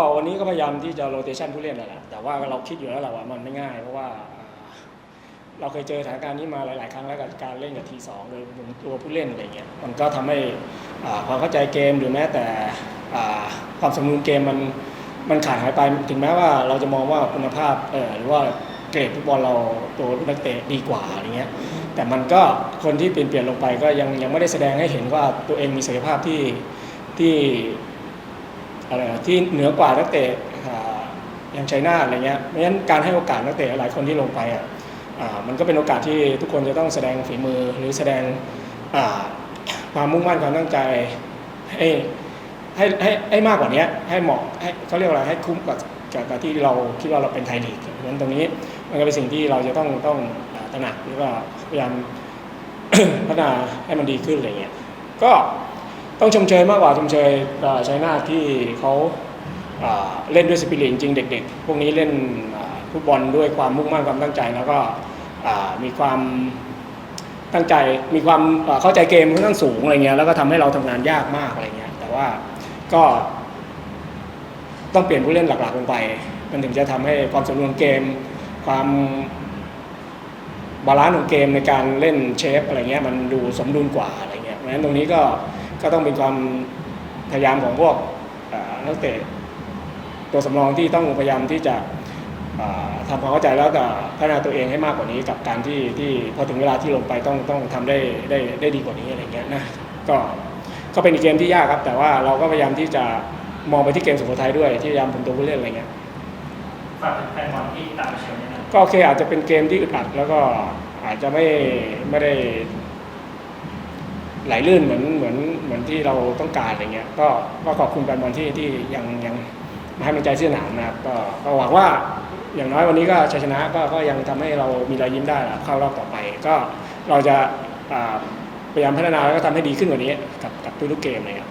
็วันนี้ก็พยายามที่จะโรเตชันผู้เล่นนั่นแหละแต่ว่าเราคิดอยู่แล้วแหละว่ามันไม่ง่าย เพราะว่าเราเคยเจอสถานการณ์นี้มาหลาย ๆ ครั้งแล้วกับการเล่นกับทีสองโดยตัวผู้เล่นอะไรเงี้ยมันก็ทำให้ความเข้าใจเกมหรือแม้แต่ความสมดุลเกมมันมันขาดหายไปถึงแม้ว่าเราจะมองว่าคุณภาพเออหรือว่าเกรดฟุตบอลเราตัวนักเตะดีกว่าอะไรเงี้ยแต่มันก็คนที่เปลี่ยนเปลี่ยนลงไปก็ยังยังไม่ได้แสดงให้เห็นว่าตัวเองมีศักยภาพที่ที่ อะไรอะที่เหนือกว่านักเตะอย่างชัยนาอะไรเงี้ยเพราะฉะนั้นการให้โอกาสนักเตะหลายคนที่ลงไปอะมันก็เป็นโอกาสที่ทุกคนจะต้องแสดงฝีมือหรือแสดงความมุ่งมั่นความตั้งใจให้ให้ให้ให้มากกว่านี้ให้เหมาะให้เขาเรียกว่าอะไรให้คุ้มกับกับกับที่เราคิดว่าเราเป็นไทยลีกเพราะฉะนั้นตรงนี้มันก็เป็นสิ่งที่เราจะต้องต้องตระหนักหรือว่าพยายามพัฒนาให้มันดีขึ้นอะไรเงี้ยก็ ต้องชมเชยมากกว่าชมเชยเอ่อชัยนาทที่เขาเล่นด้วยสปิริตจริงเด็ก ๆ พวกนี้เล่นฟุตบอลด้วยความมุ่งมั่นความตั้งใจแล้วก็มีความตั้งใจมีความเอ่อเข้าใจเกมค่อนข้างสูงอะไรเงี้ยแล้วก็ทำให้เราทำงานยากมากอะไรเงี้ยแต่ว่าก็ต้องเปลี่ยนผู้เล่นหลักๆลงไป มันถึงจะทำให้ความสมดุลเกม ความบาลานซ์ของเกมในการเล่นเชฟอะไรเงี้ยมันดูสมดุลกว่าอะไรเงี้ยเพราะฉะนั้นตรงนี้ก็ ก็ต้องเป็นความพยายามของพวกเอ่อนักเตะตัวสำรองที่ต้องพยายามที่จะเอ่อทำความเข้าใจแล้วก็พัฒนาตัวเองให้มากกว่านี้กับการที่ที่พอถึงเวลาที่ลงไปต้องต้องทำได้ได้ได้ดีกว่านี้อะไรเงี้ยนะก็ก็เป็นอีกเกมที่ยากครับ แต่ว่าเราก็พยายามที่จะมองไปที่เกมสุโขทัยด้วยที่พยายามเป็นตัวผู้เล่นอะไรเงี้ยฝากถึงแฟนบอลที่ตามเชียร์เนี่ยนะก็โอเคอาจจะเป็นเกมที่อึดอัดแล้วก็อาจจะไม่ไม่ได้ ไหลลื่นเหมือนเหมือนเหมือนที่เราต้องการอะไรเงี้ยก็ก็ขอบคุณแฟนบอลที่ที่ยังยังมาให้กำลังใจที่สนามนะครับก็ก็หวังว่าอย่างน้อยวันนี้ก็ชัยชนะก็ก็ยังทำให้เรามีรอยยิ้มได้เข้ารอบต่อไป ก็เราจะพยายามพัฒนาแล้วก็ทำให้ดีขึ้นกว่านี้กับกับทุกๆเกมเลยครับ